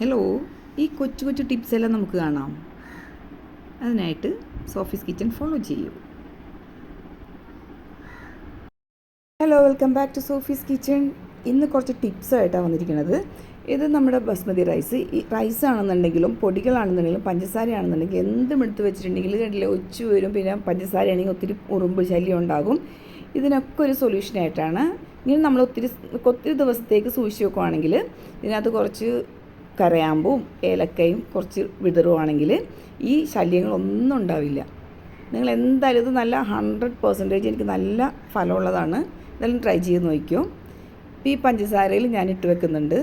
Hello ഈ കൊച്ചു കൊച്ചു ടിപ്സ് എല്ലാം നമുക്ക് കാണാം. അതിനായിട്ട് സോഫീസ് കിച്ചൺ ഫോളോ ചെയ്യൂ. Hello welcome back to Sophie's kitchen ഇന്ന് കുറച്ച് ടിപ്സ് ആയിട്ടാണ് വന്നിരിക്കുന്നത്. ഇത് നമ്മുടെ ബസ്മതി റൈസ് ഈ റൈസ് ആണെന്നുണ്ടെങ്കിലും പൊടികളാണെന്നുണ്ടെങ്കിലും പഞ്ചസാരയാണെന്നുണ്ടെങ്കിലും എന്തും എടുത്ത് വെച്ചിട്ടുണ്ടെങ്കിൽ രണ്ടിലെ ഒച്ചു വരും. പിന്നെ പഞ്ചസാരയാണെങ്കിൽ ഒത്തിരി ഉറുമ്പ് ശല്യം ഉണ്ടാകും. ഇതിനൊക്കെ ഒരു സൊല്യൂഷനായിട്ടാണ് ഇങ്ങനെ നമ്മൾ ഒത്തിരി ഒത്തിരി ദിവസത്തേക്ക് സൂക്ഷിച്ച് വെക്കുവാണെങ്കിൽ ഇതിനകത്ത് കുറച്ച് കരയാമ്പും ഏലക്കയും കുറച്ച് വിതറുവാണെങ്കിൽ ഈ ശല്യങ്ങളൊന്നും ഉണ്ടാവില്ല. നിങ്ങൾ എന്തായാലും ഇത് നല്ല ഹൺഡ്രഡ് പെർസെന്റേജ് എനിക്ക് നല്ല ഫലമുള്ളതാണ്. എന്തായാലും ട്രൈ ചെയ്ത് നോക്കിയോ ഈ പഞ്ചസാരയിൽ ഞാൻ ഇട്ട് വെക്കുന്നുണ്ട്.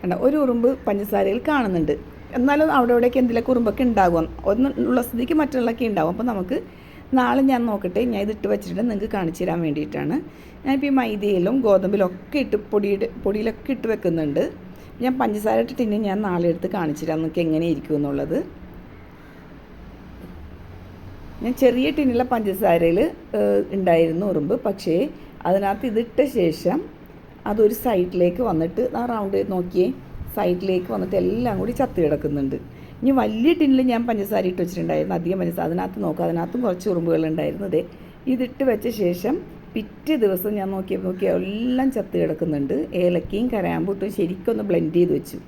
കണ്ട? ഒരു ഉറുമ്പ് പഞ്ചസാരയിൽ കാണുന്നുണ്ട്. എന്നാലും അവിടെ ഇവിടെയൊക്കെ എന്തെങ്കിലുമൊക്കെ ഉറുമ്പൊക്കെ ഉണ്ടാകും. ഒന്നുള്ള സ്ഥിതിക്ക് മറ്റുള്ളതൊക്കെ ഉണ്ടാകും. അപ്പോൾ നമുക്ക് നാളെ ഞാൻ നോക്കട്ടെ ഞാൻ ഇത് ഇട്ട് വെച്ചിട്ട് നിങ്ങൾക്ക് കാണിച്ചു തരാൻ വേണ്ടിയിട്ടാണ്. ഞാനിപ്പോൾ ഈ മൈദയിലും ഗോതമ്പിലും ഒക്കെ ഇട്ട് പൊടിയുടെ പൊടിയിലൊക്കെ ഇട്ട് വെക്കുന്നുണ്ട്. ഞാൻ പഞ്ചസാര ഇട്ടിട്ട് ഞാൻ നാളെ എടുത്ത് കാണിച്ചു തരാം നിങ്ങൾക്ക് എങ്ങനെ ഇരിക്കും എന്നുള്ളത്. ഞാൻ ചെറിയ ടിന്നിലെ പഞ്ചസാരയിൽ ഉണ്ടായിരുന്നു ഉറുമ്പ് പക്ഷേ അതിനകത്ത് ഇതിട്ട ശേഷം അതൊരു സൈഡിലേക്ക് വന്നിട്ട് ആ റൗണ്ട് നോക്കിയേ സൈഡിലേക്ക് വന്നിട്ട് എല്ലാം കൂടി ചത്ത് കിടക്കുന്നുണ്ട്. ഇനി വലിയ ടിന്നിൽ ഞാൻ പഞ്ചസാര ഇട്ട് വെച്ചിട്ടുണ്ടായിരുന്നു. അധികം പഞ്ചസാര. അതിനകത്ത് നോക്കുക അതിനകത്തും കുറച്ച് അതെ ഇതിട്ട് വെച്ച ശേഷം പിറ്റേ ദിവസം ഞാൻ നോക്കിയപ്പോൾ നോക്കിയാൽ എല്ലാം ചത്ത് കിടക്കുന്നുണ്ട്. ഏലക്കയും കരാമ്പൂട്ടും ശരിക്കൊന്ന് ബ്ലെൻഡ് ചെയ്ത് വെച്ചു.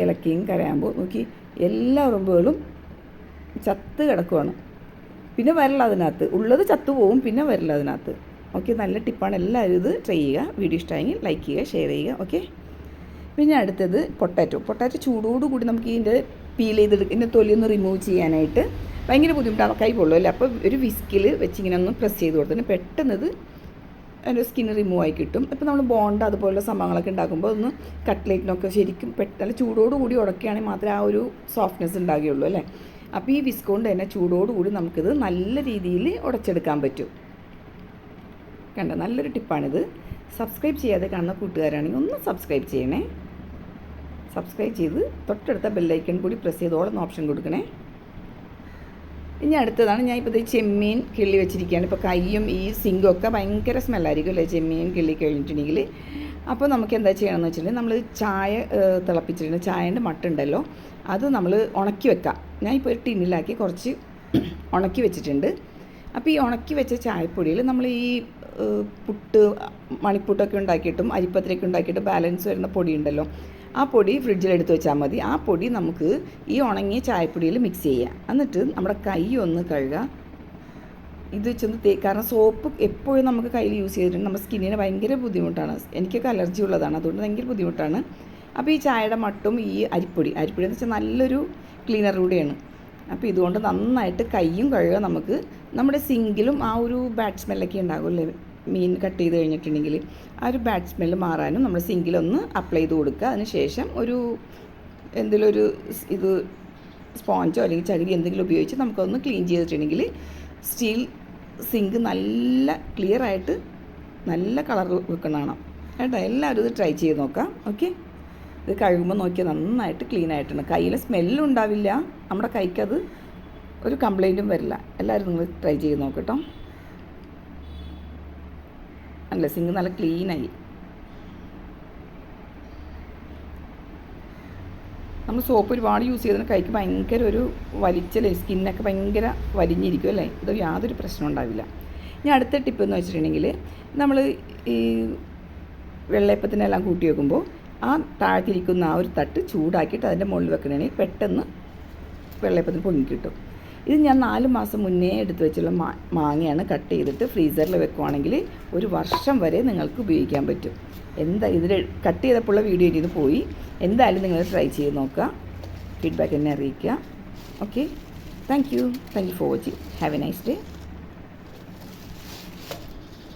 ഏലക്കയും കരാമ്പൂ നോക്കി എല്ലാ ഉറുമ്പുകളും ചത്ത് കിടക്കുവാണ്. പിന്നെ വരല അതിനകത്ത്. ഉള്ളത് ചത്തു പോവും പിന്നെ വരല അതിനകത്ത്. ഓക്കെ നല്ല ടിപ്പാണ്. എല്ലാവരും ഇത് ട്രൈ ചെയ്യുക. വീഡിയോ ഇഷ്ടമായെങ്കിൽ ലൈക്ക് ചെയ്യുക ഷെയർ ചെയ്യുക. ഓക്കെ? പിന്നെ അടുത്തത് പൊട്ടാറ്റോ. പൊട്ടാറ്റോ ചൂടോട് കൂടി നമുക്ക് ഇതിന്റെ പീൽ ചെയ്തെടുക്കുക ഇതിന്റെ തൊലിയൊന്ന് റിമൂവ് ചെയ്യാനായിട്ട് ഭയങ്കര ബുദ്ധിമുട്ടാണ് കൈ പൊള്ളുമല്ലോ അപ്പോൾ ഒരു വിസ്കിൽ വെച്ച് ഇങ്ങനെ ഒന്ന് പ്രസ് ചെയ്ത് കൊടുത്തിട്ട് പെട്ടെന്ന് അതിന്റെ സ്കിന്ന് റിമൂവ് ആയി കിട്ടും. ഇപ്പോൾ നമ്മൾ ബോണ്ട അതുപോലുള്ള സംഭവങ്ങളൊക്കെ ഉണ്ടാക്കുമ്പോൾ ഒന്ന് കട്ട്ലേറ്റിനൊക്കെ ശരിക്കും പെട്ടെന്ന് ചൂടോട് കൂടി ഉടക്കുകയാണെങ്കിൽ മാത്രമേ ആ ഒരു സോഫ്റ്റ്നെസ് ഉണ്ടാകുകയുള്ളൂ അല്ലേ? അപ്പോൾ ഈ വിസ്ക് കൊണ്ട് തന്നെ ചൂടോടുകൂടി നമുക്കിത് നല്ല രീതിയിൽ ഉടച്ചെടുക്കാൻ പറ്റും. കണ്ട? നല്ലൊരു ടിപ്പാണിത് സബ്സ്ക്രൈബ് ചെയ്യാതെ കാണുന്ന കൂട്ടുകാരാണെങ്കിൽ ഒന്ന് സബ്സ്ക്രൈബ് ചെയ്യണേ. സബ്സ്ക്രൈബ് ചെയ്ത് തൊട്ടടുത്ത ബെല്ലൈക്കൺ കൂടി പ്രസ് ചെയ്ത് ഓളം ഓപ്ഷൻ കൊടുക്കണേ. ഇനി അടുത്തതാണ് ഞാൻ ഇപ്പോൾ ഇത് ചെമ്മീൻ കിള്ളി വെച്ചിരിക്കുകയാണ്. ഇപ്പോൾ കൈയും ഈ സിങ്കും ഒക്കെ ഭയങ്കര സ്മെല്ലായിരിക്കും അല്ലേ? ചെമ്മീൻ കിള്ളി കഴിഞ്ഞിട്ടുണ്ടെങ്കിൽ അപ്പോൾ നമുക്ക് എന്താ ചെയ്യണമെന്ന് വെച്ചിട്ടുണ്ടെങ്കിൽ നമ്മൾ ചായ തിളപ്പിച്ചിട്ടുണ്ട് ചായന്റെ മട്ടുണ്ടല്ലോ അത് നമ്മൾ ഉണക്കി വെക്കാം. ഞാൻ ഇപ്പോൾ ഒരു ടിന്നിലാക്കി കുറച്ച് ഉണക്കി വെച്ചിട്ടുണ്ട്. അപ്പോൾ ഈ ഉണക്കി വെച്ച ചായപ്പൊടിയിൽ നമ്മൾ ഈ പുട്ട് മണിപ്പുട്ടൊക്കെ ഉണ്ടാക്കിയിട്ടും അരിപ്പത്തിരൊക്കെ ഉണ്ടാക്കിയിട്ട് ബാലൻസ് വരുന്ന പൊടി ഉണ്ടല്ലോ ആ പൊടി ഫ്രിഡ്ജിൽ എടുത്ത് വെച്ചാൽ മതി. ആ പൊടി നമുക്ക് ഈ ഉണങ്ങിയ ചായപ്പൊടിയിൽ മിക്സ് ചെയ്യാം. എന്നിട്ട് നമ്മുടെ കൈ ഒന്ന് കഴുകുക ഇത് വെച്ചൊന്ന് തേ കാരണം സോപ്പ് എപ്പോഴും നമുക്ക് കയ്യിൽ യൂസ് ചെയ്തിട്ടുണ്ട്. നമ്മുടെ സ്കിന്നിന് ഭയങ്കര ബുദ്ധിമുട്ടാണ്. എനിക്കൊക്കെ അലർജി ഉള്ളതാണ്. അതുകൊണ്ട് ഭയങ്കര ബുദ്ധിമുട്ടാണ്. അപ്പോൾ ഈ ചായയുടെ മട്ടും ഈ അരിപ്പൊടി അരിപ്പൊടി എന്ന് വെച്ചാൽ നല്ലൊരു ക്ലീനർ കൂടെയാണ്. അപ്പോൾ ഇതുകൊണ്ട് നന്നായിട്ട് കൈയും കഴുകുക നമുക്ക് നമ്മുടെ സിങ്കിലും ആ ഒരു ബാഡ് സ്മെല്ലൊക്കെ ഉണ്ടാകുമല്ലേ മീൻ കട്ട് ചെയ്ത് കഴിഞ്ഞിട്ടുണ്ടെങ്കിൽ ആ ഒരു ബാഡ് സ്മെല്ല് മാറാനും നമ്മൾ സിങ്കിലൊന്ന് അപ്ലൈ ചെയ്ത് കൊടുക്കുക. അതിനുശേഷം ഒരു എന്തെങ്കിലും ഒരു ഇത് സ്പോഞ്ചോ അല്ലെങ്കിൽ ചകിരി എന്തെങ്കിലും ഉപയോഗിച്ച് നമുക്കൊന്ന് ക്ലീൻ ചെയ്തിട്ടുണ്ടെങ്കിൽ സ്റ്റീൽ സിങ്ക് നല്ല ക്ലിയർ ആയിട്ട് നല്ല കളർ വെക്കുന്നതാണ് കേട്ടോ? എല്ലാവരും ഇത് ട്രൈ ചെയ്ത് നോക്കാം. ഓക്കെ ഇത് കഴുകുമ്പോൾ നോക്കിയാൽ നന്നായിട്ട് ക്ലീൻ ആയിട്ടുണ്ട്. കയ്യിൽ സ്മെല്ലും ഉണ്ടാവില്ല. നമ്മുടെ കൈക്കത് ഒരു കംപ്ലൈന്റും വരില്ല. എല്ലാവരും നിങ്ങൾ ട്രൈ ചെയ്ത് നോക്കട്ടോ അല്ല സിങ്ക് നല്ല ക്ലീനായി നമ്മൾ സോപ്പ് ഒരുപാട് യൂസ് ചെയ്തതിന് കൈക്ക് ഭയങ്കര ഒരു വലിച്ചല്ലേ? സ്കിന്നൊക്കെ ഭയങ്കര വലിഞ്ഞിരിക്കും അല്ലേ? ഇത് യാതൊരു പ്രശ്നം ഉണ്ടാവില്ല. ഇനി അടുത്ത ടിപ്പ് എന്ന് വെച്ചിട്ടുണ്ടെങ്കിൽ നമ്മൾ ഈ വെള്ളയപ്പത്തിനെല്ലാം കൂട്ടി വെക്കുമ്പോൾ ആ താഴ്ത്തിരിക്കുന്ന ആ ഒരു തട്ട് ചൂടാക്കിയിട്ട് അതിന്റെ മുകളിൽ വെക്കണമെങ്കിൽ പെട്ടെന്ന് വെള്ളയപ്പത്തിന് പൊങ്ങി കിട്ടും. ഇത് ഞാൻ നാല് മാസം മുന്നേ എടുത്ത് വെച്ചുള്ള മാ മാങ്ങയാണ് കട്ട് ചെയ്തിട്ട് ഫ്രീസറിൽ വെക്കുവാണെങ്കിൽ ഒരു വർഷം വരെ നിങ്ങൾക്ക് ഉപയോഗിക്കാൻ പറ്റും. എന്താ ഇതിൽ കട്ട് ചെയ്തപ്പോഴുള്ള വീഡിയോ ഇത് പോയി. എന്തായാലും നിങ്ങൾ ട്രൈ ചെയ്ത് നോക്കുക. ഫീഡ്ബാക്ക് എന്നെ അറിയിക്കുക. Okay. Thank you. Thank you for watching. Have a nice day.